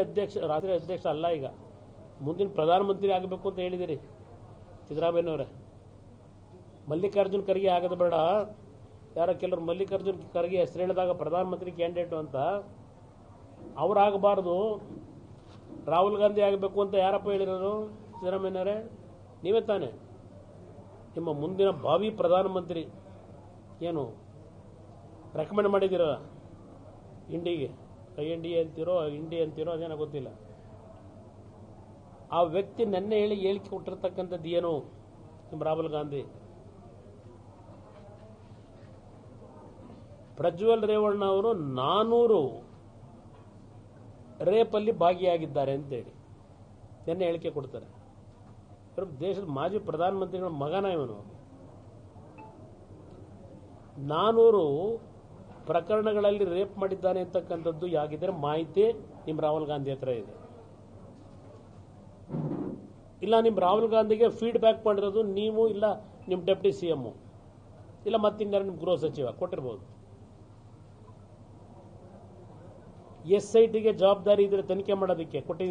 ಅಧ್ಯಕ್ಷ, ರಾಷ್ಟ್ರೀಯ ಅಧ್ಯಕ್ಷ ಅಲ್ಲ ಈಗ. ಮುಂದಿನ ಪ್ರಧಾನಮಂತ್ರಿ ಆಗಬೇಕು ಅಂತ ಹೇಳಿದಿರಿ ಸಿದ್ದರಾಮಯ್ಯನವರೇ. ಮಲ್ಲಿಕಾರ್ಜುನ್ ಖರ್ಗೆ ಆಗದ ಬೇಡ. ಯಾರ ಕೆಲವರು ಮಲ್ಲಿಕಾರ್ಜುನ್ ಖರ್ಗೆ ಹೆಸರು ಹೇಳಿದಾಗ ಪ್ರಧಾನಮಂತ್ರಿ ಕ್ಯಾಂಡಿಡೇಟು ಅಂತ. ಅವರಾಗಬಾರ್ದು. ರಾಹುಲ್ ಗಾಂಧಿ ಆಗಬೇಕು ಅಂತ ಯಾರಪ್ಪ ಹೇಳಿರೋರು ಸಿದ್ದರಾಮಯ್ಯನವರೇ? ನೀವೇ ತಾನೇ. ನಿಮ್ಮ ಮುಂದಿನ ಭಾವಿ ಪ್ರಧಾನಮಂತ್ರಿ ಏನು ರೆಕಮೆಂಡ್ ಮಾಡಿದ್ದೀರ? ಇಂಡಿಗೆ? ಐ ಅಂತಿರೋ ಅಂತೀರೋ ಇಂಡಿ ಅಂತೀರೋ, ಅದೇನ ಗೊತ್ತಿಲ್ಲ. ಆ ವ್ಯಕ್ತಿ ನೆನ್ನೆ ಹೇಳಿ ಹೇಳಿಕೆ ಕೊಟ್ಟಿರ್ತಕ್ಕಂಥದ್ದು ಏನು? ರಾಹುಲ್ ಗಾಂಧಿ. ಪ್ರಜ್ವಲ್ ರೇವಣ್ಣ ಅವರು ನಾನೂರು ರೇಪಲ್ಲಿ ಭಾಗಿಯಾಗಿದ್ದಾರೆ ಅಂತೇಳಿ. ನಿನ್ನೆ ಹೇಳಿಕೆ ಕೊಡ್ತಾರೆ. ದೇಶದ ಮಾಜಿ ಪ್ರಧಾನಮಂತ್ರಿಗಳ ಮಗನ ಇವನು. ನಾನೂರು ಪ್ರಕರಣಗಳಲ್ಲಿ ರೇಪ್ ಮಾಡಿದ್ದಾನೆ ಅಂತಕ್ಕಂಥದ್ದು ಯಾಗಿದ್ರೆ ಮಾಹಿತಿ ನಿಮ್ಮ ರಾಹುಲ್ ಗಾಂಧಿ ಹತ್ರ ಇದೆ. ಇಲ್ಲ ನಿಮ್ಮ ರಾಹುಲ್ ಗಾಂಧಿಗೆ ಫೀಡ್ಬ್ಯಾಕ್ ಮಾಡಿರೋದು ನೀವು ಇಲ್ಲ ನಿಮ್ಮ ಡೆಪ್ಟಿ ಸಿ ಎಂ ಇಲ್ಲ, ಮತ್ತಿನ್ಯಾರು ನಿಮ್ಮ ಗೃಹ ಸಚಿವ ಕೊಟ್ಟಿರ್ಬೋದು. ಎಸ್ ಐ ಟಿಗೆ ಜವಾಬ್ದಾರಿ ಇದ್ರೆ ತನಿಖೆ ಮಾಡೋದಕ್ಕೆ ಕೊಟ್ಟಿದ್ದೀವಿ